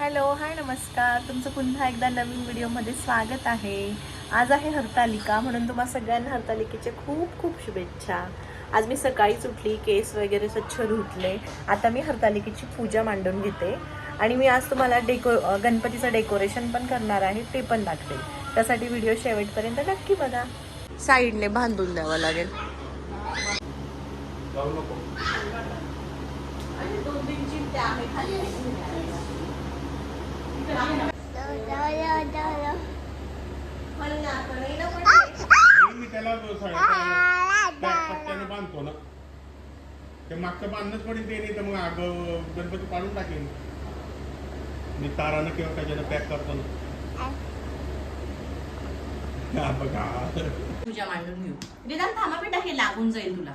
Hello hi नमस्कार. तुमचं पुन्हा एकदा नवीन व्हिडिओमध्ये स्वागत आहे. आज आहे हरतालिका म्हणून तुम्हा सगळ्यांना हरतालिकेच्या खूप खूप शुभेच्छा. आज मी सकाळीच उठली केस वगैरे स्वच्छ धुतले. आता मी हरतालिकेची पूजा मांडून घेते. आणि मी आज तुम्हाला डेको गणपतीचं डेकोरेशन पण करणार आहे ते पण दाखवेल. त्यासाठी व्हिडिओ शेवटपर्यंत नक्की बघा. साईडने बांधून द्यावं लागेल. जाऊ नको. दोन तीन चिमट्या आहे खाली मी त्याला साड्या- त्या पट्ट्याने बांधतो ना. ते मागचं बांधणंच पडेल ते नाही तर मग आग गणपती पाडून टाकेन मी तारानं किंवा त्याच्यानं पॅक करतो ना. बघा. पूजा मांडून घेऊ निदान थांबा बेटा हे लागून जाईल तुला.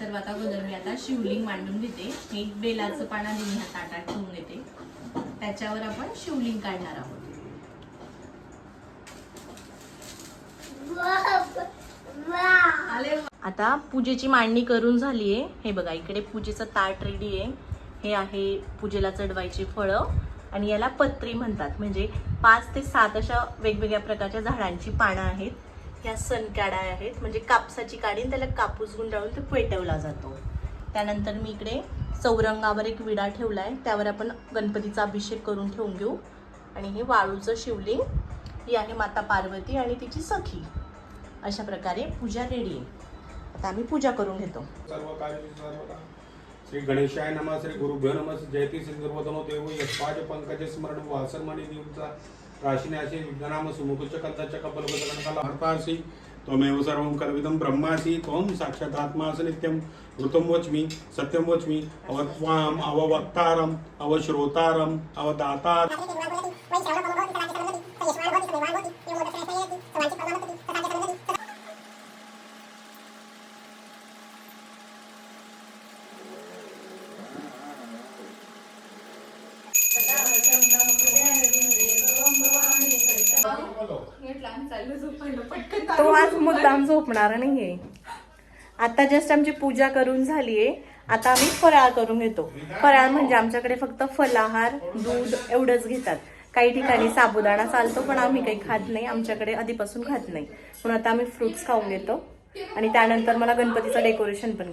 सर्वात अगोदर मी आता शिवलिंग मांडून घेते एक बेलाचं पान आधी मी हा ताटात ठेवून घेते त्याच्यावर आपण शिवलिंग काढणार आहोत. आता पूजेची मांडणी करून झालीये. हे बघा इकडे पूजेचं ताट रेडी आहे. हे आहे पूजेला चढवायची फळं आणि याला पत्री म्हणतात. म्हणजे पाच ते सात अशा वेगवेगळ्या प्रकारच्या झाडांची पानं आहेत. ह्या सनकाडा आहेत. म्हणजे कापसाची काडी त्याला कापूस गुंडाळून ते पेटवला जातो. त्यानंतर मी इकडे चौरंगावर एक विडा ठेवला आहे त्यावर आपण गणपतीचा अभिषेक करून ठेवून घेऊ. आणि हे वाळूचं शिवलिंग ही आहे माता पार्वती आणि तिची सखी. अशा प्रकारे पूजा रेडी आहे. आता आम्ही पूजा करून घेतो. श्री गणेशाय नमः श्री गुरुभ्यो नमः जयती श्री गुरुवतनो देव यस्वाज पंकज स्मरण वासरमणी देवचा राशीने असे विघ्नाम सुमुखच कंदाच्या कपलबदलनकाला त्वमेव सर्वं कर्विदं ब्रह्मासि त्वं साक्षात् आत्मासि नित्यं ऋतं वच्मि सत्यं वच्मि अव अवत्वाम् अववक्तारम् अवश्रोतारम् अवदातार तो आज मुद्दाम झोपणार नाहीये. आता जस्ट आमची पूजा करून झालीये. आता आम्ही फराळ करून घेतो. फराळ म्हणजे आमच्याकडे फक्त फलाहार दूध एवढंच घेतात. काही ठिकाणी साबुदाणा चालतो पण आम्ही काही खात नाही. आमच्याकडे आधीपासून खात नाही. म्हणून आता आम्ही फ्रुट्स खाऊन घेतो. आणि त्यानंतर मला गणपतीचं डेकोरेशन पण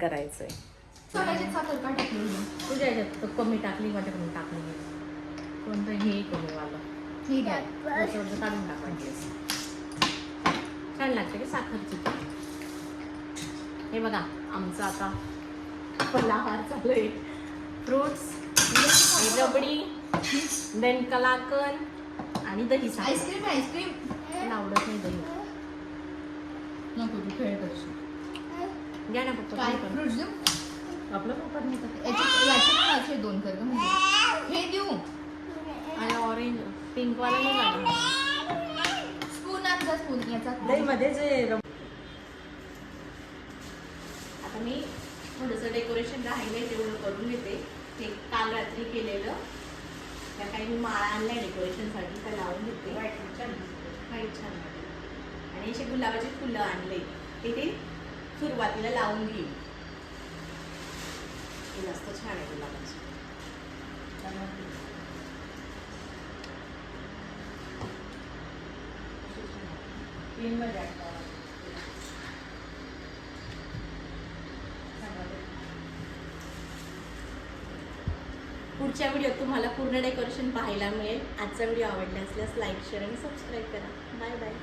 तुझ्या ह्याच्यात तर कमी टाकली टाकली कोणतं हे कमी वाला ठीक आहे. थोडंसं काढून टाकायचं. छान लागते की साखरची हे बघा आमचं आता फलाहार चालू आहे फ्रुट्स रबडी देन कलाकन आणि दही आईस्क्रीम आईस्क्रीम. मला आवडत नाही दही. नको तू खेळ करशील. घ्या ना पप्पा काय? तुम्ही पण. फ्रुट्स देऊ? आपलं पप्पा नाही का? याचे याचे पण असे दोन कर म्हणजे. हे देऊ. आणि ऑरेंज पिंक वाला नाही दही मध्ये जे आता मी थोडंसं डेकोरेशन राहिलंय तेवढं करून घेते. ते काल रात्री केलेलं. त्या काही मी माळा आणल्या डेकोरेशनसाठी त्या लावून घेते. व्हाईट छान. आणि असे गुलाबाचे फुलं आणले. ते ते सुरुवातीला लावून घेईल. जास्त छान आहे गुलाबाचे प्लेनमध्ये आणलं. पुढच्या व्हिडिओत तुम्हाला पूर्ण डेकोरेशन पाहायला मिळेल. आजचा व्हिडिओ आवडला असल्यास लाईक शेअर आणि सबस्क्राईब करा. Bye bye